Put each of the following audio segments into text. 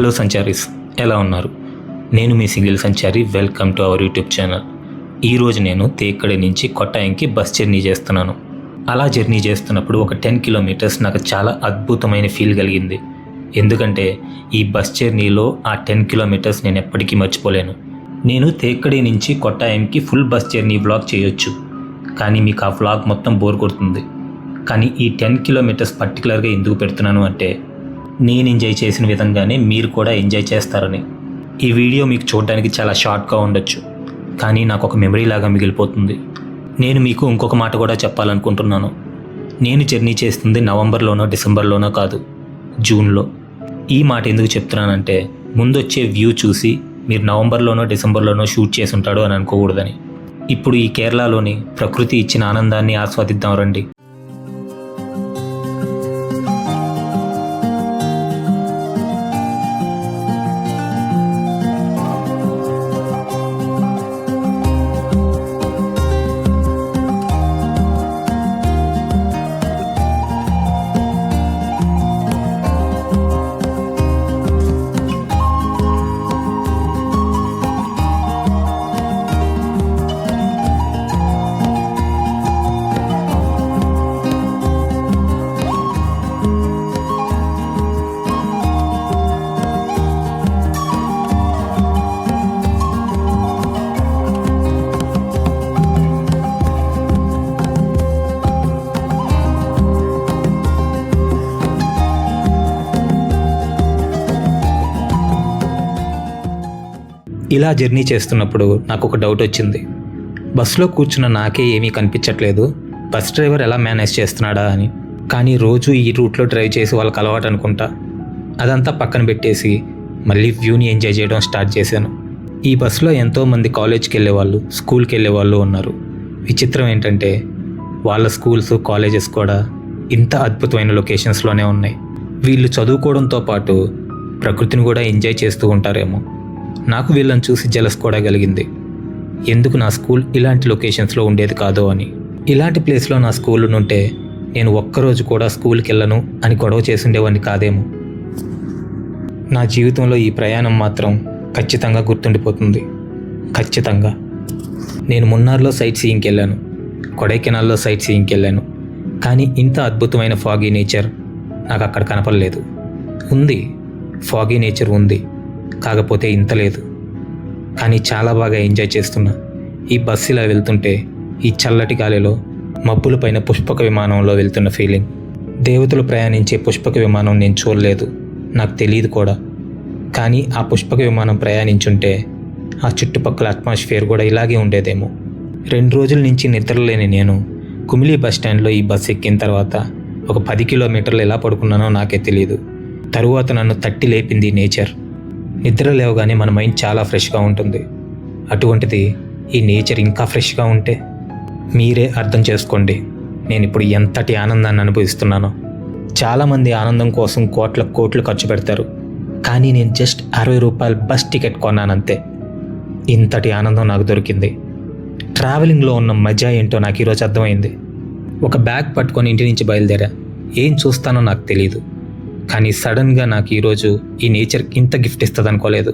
Hello సంచారీస్ ఎలా ఉన్నారు? నేను మీ single Sanchari welcome to our YouTube channel. ఈరోజు నేను తేక్కడి నుంచి కొట్టాయంకి బస్ జర్నీ చేస్తున్నాను. అలా జర్నీ చేస్తున్నప్పుడు ఒక టెన్ కిలోమీటర్స్ నాకు చాలా అద్భుతమైన ఫీల్ కలిగింది. ఎందుకంటే ఈ బస్ జర్నీలో ఆ టెన్ కిలోమీటర్స్ నేను ఎప్పటికీ మర్చిపోలేను. నేను తేక్కడి నుంచి కొట్టాయంకి ఫుల్ బస్ జర్నీ వ్లాగ్ చేయొచ్చు. కానీ మీకు ఆ వ్లాగ్ మొత్తం బోర్ కొడుతుంది. కానీ ఈ టెన్ కిలోమీటర్స్ పర్టికులర్గా ఎందుకు పెడుతున్నాను అంటే నేను ఎంజాయ్ చేసిన విధంగానే మీరు కూడా ఎంజాయ్ చేస్తారని. ఈ వీడియో మీకు చూడడానికి చాలా షార్ట్గా ఉండొచ్చు. కానీ నాకు ఒక మెమరీ లాగా మిగిలిపోతుంది. నేను మీకు ఇంకొక మాట కూడా చెప్పాలనుకుంటున్నాను. నేను జర్నీ చేస్తుంది నవంబర్లోనో డిసెంబర్లోనో కాదు జూన్లో. ఈ మాట ఎందుకు చెప్తున్నానంటే ముందొచ్చే వ్యూ చూసి మీరు నవంబర్లోనో డిసెంబర్లోనో షూట్ చేసి ఉంటాడు అని అనుకోకూడదని. ఇప్పుడు ఈ కేరళలోని ప్రకృతి ఇచ్చిన ఆనందాన్ని ఆస్వాదిద్దాం రండి. ఇలా జర్నీ చేస్తున్నప్పుడు నాకు ఒక డౌట్ వచ్చింది. బస్సులో కూర్చున్న నాకే ఏమీ కనిపించట్లేదు. బస్ డ్రైవర్ ఎలా మేనేజ్ చేస్తున్నాడా అని. కానీ రోజు ఈ రూట్లో డ్రైవ్ చేసి వాళ్ళకి అలవాటు అనుకుంటా. అదంతా పక్కన పెట్టేసి మళ్ళీ వ్యూని ఎంజాయ్ చేయడం స్టార్ట్ చేశాను. ఈ బస్సులో ఎంతోమంది కాలేజ్కి వెళ్ళే వాళ్ళు స్కూల్కి వెళ్ళే వాళ్ళు ఉన్నారు. విచిత్రం ఏంటంటే వాళ్ళ స్కూల్స్ కాలేజెస్ కూడా ఇంత అద్భుతమైన లొకేషన్స్లోనే ఉన్నాయి. వీళ్ళు చదువుకోవడంతో పాటు ప్రకృతిని కూడా ఎంజాయ్ చేస్తూ ఉంటారేమో. నాకు వీళ్ళని చూసి జలస్ కూడా కలిగింది. ఎందుకు నా స్కూల్ ఇలాంటి లొకేషన్స్లో ఉండేది కాదో అని. ఇలాంటి ప్లేస్లో నా స్కూల్ ఉంటే నేను ఒక్కరోజు కూడా స్కూల్కి వెళ్ళను అని గొడవ చేసుండేవాడిని కాదేమో. నా జీవితంలో ఈ ప్రయాణం మాత్రం ఖచ్చితంగా గుర్తుండిపోతుంది. ఖచ్చితంగా. నేను మున్నార్లో సైట్ సీయింగ్కి వెళ్ళాను. కొడైకెనాల్లో సైట్ సీయింగ్కి వెళ్ళాను. కానీ ఇంత అద్భుతమైన ఫాగీ నేచర్ నాకు అక్కడ కనపడలేదు. ఉంది. ఫాగీ నేచర్ ఉంది. కాకపోతే ఇంత లేదు. కానీ చాలా బాగా ఎంజాయ్ చేస్తున్నా. ఈ బస్సు ఇలా వెళ్తుంటే ఈ చల్లటి గాలిలో మబ్బుల పైన పుష్పక విమానంలో వెళ్తున్న ఫీలింగ్. దేవతలు ప్రయాణించే పుష్పక విమానం నేను చూడలేదు. నాకు తెలియదు కూడా. కానీ ఆ పుష్పక విమానం ప్రయాణించుంటే ఆ చుట్టుపక్కల అట్మాస్ఫియర్ కూడా ఇలాగే ఉండేదేమో. రెండు రోజుల నుంచి నిద్రలేని నేను కుమిలి బస్ స్టాండ్లో ఈ బస్ ఎక్కిన తర్వాత ఒక పది కిలోమీటర్లు ఎలా పడుకున్నానో నాకే తెలియదు తరువాత నన్ను తట్టి లేపింది నేచర్. నిద్ర లేవగానే మన మైండ్ చాలా ఫ్రెష్గా ఉంటుంది. అటువంటిది ఈ నేచర్ ఇంకా ఫ్రెష్గా ఉంటే మీరే అర్థం చేసుకోండి. నేను ఇప్పుడు ఎంతటి ఆనందాన్ని అనుభవిస్తున్నానో. చాలామంది ఆనందం కోసం కోట్ల కోట్లు ఖర్చు పెడతారు. కానీ నేను జస్ట్ అరవై రూపాయల బస్ టికెట్ కొన్నానంతే. ఇంతటి ఆనందం నాకు దొరికింది. ట్రావెలింగ్లో ఉన్న మజా ఏంటో నాకు ఈరోజు అర్థమైంది. ఒక బ్యాగ్ పట్టుకొని ఇంటి నుంచి బయలుదేరా. ఏం చూస్తానో నాకు తెలియదు కానీ సడన్గా నాకు ఈరోజు ఈ నేచర్ ఇంత గిఫ్ట్ ఇస్తుంది అనుకోలేదు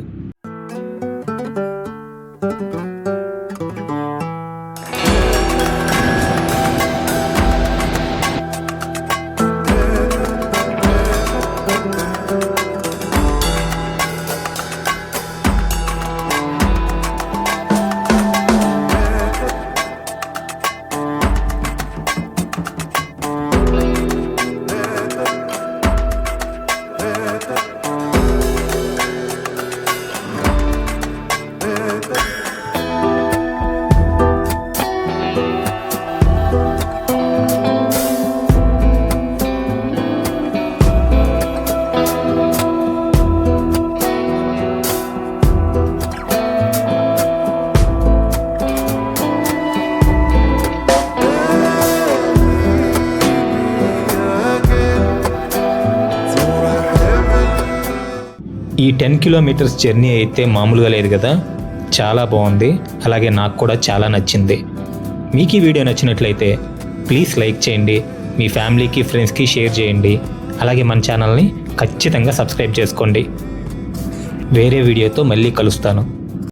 ఈ టెన్ కిలోమీటర్స్ జర్నీ అయితే మామూలుగా లేదు కదా. చాలా బాగుంది. అలాగే నాకు కూడా చాలా నచ్చింది. మీకు ఈ వీడియో నచ్చినట్లయితే ప్లీజ్ లైక్ చేయండి. మీ ఫ్యామిలీకి ఫ్రెండ్స్కి షేర్ చేయండి. అలాగే మన ఛానల్ని ఖచ్చితంగా సబ్స్క్రైబ్ చేసుకోండి. వేరే వీడియోతో మళ్ళీ కలుస్తాను.